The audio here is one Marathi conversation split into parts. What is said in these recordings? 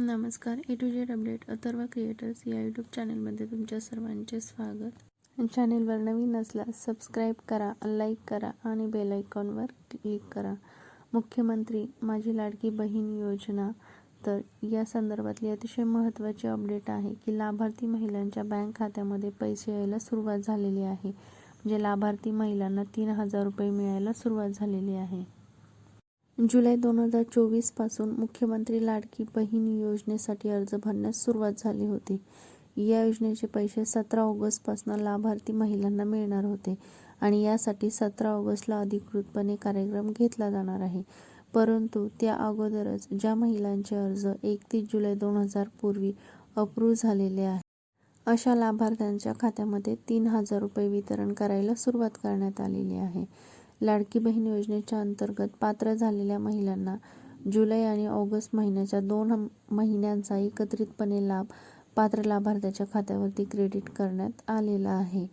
नमस्कार. A to Z update Atharva creators या यूट्यूब चॅनलमध्ये तुमच्या सर्वांचे स्वागत. चॅनेलवर नवीन असल्यास सबस्क्राईब करा लाईक करा आणि बेल आयकॉनवर क्लिक करा. मुख्यमंत्री माझी लाडकी बहीण योजना. तर या संदर्भातली अतिशय महत्त्वाची अपडेट आहे की लाभार्थी महिलांच्या बँक खात्यामध्ये पैसे यायला सुरुवात झालेली आहे. म्हणजे लाभार्थी महिलांना तीन हजार रुपये मिळायला सुरुवात झालेली आहे. जुलै दोन हजार चोवीसपासून मुख्यमंत्री लाडकी बहीण योजनेसाठी अर्ज भरण्यास सुरुवात झाली होती. या योजनेचे पैसे सतरा ऑगस्टपासून लाभार्थी महिलांना मिळणार होते आणि यासाठी सतरा ऑगस्टला अधिकृतपणे कार्यक्रम घेतला जाणार आहे. परंतु त्या अगोदरच ज्या महिलांचे अर्ज एकतीस जुलै दोन हजार पूर्वी अप्रूव्ह झालेले आहे अशा लाभार्थ्यांच्या खात्यामध्ये तीन हजार रुपये वितरण करायला सुरुवात करण्यात आलेली आहे. लाडकी बहीण योजनेच्या अंतर्गत पात्र झालेल्या महिलांना जुलै आणि ऑगस्ट महिन्याच्या दोन महिन्यांचा एकत्रितपणे लाभ पात्र लाभार्थ्याच्या खात्यावरती क्रेडिट करण्यात आलेला आहे.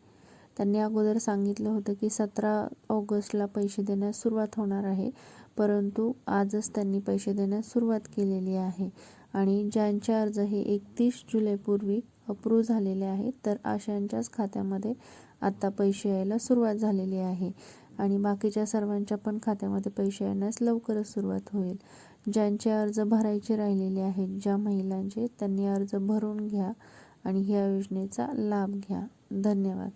त्यांनी अगोदर सांगितलं होतं की सतरा ऑगस्टला पैसे देण्यास सुरुवात होणार आहे परंतु आजच त्यांनी पैसे देण्यास सुरुवात केलेली आहे आणि ज्यांचे अर्ज हे एकतीस जुलैपूर्वी अप्रूव्ह झालेले आहेत तर अशांच्याच खात्यामध्ये आत्ता पैसे यायला सुरुवात झालेली आहे. आणि बाकीच्या सर्वांच्या पण खात्यामध्ये पैसे येण्यास लवकरच सुरुवात होईल. ज्यांचे अर्ज भरायचे राहिलेले आहेत ज्या महिलांचे त्यांनी अर्ज भरून घ्या आणि ह्या योजनेचा लाभ घ्या. धन्यवाद.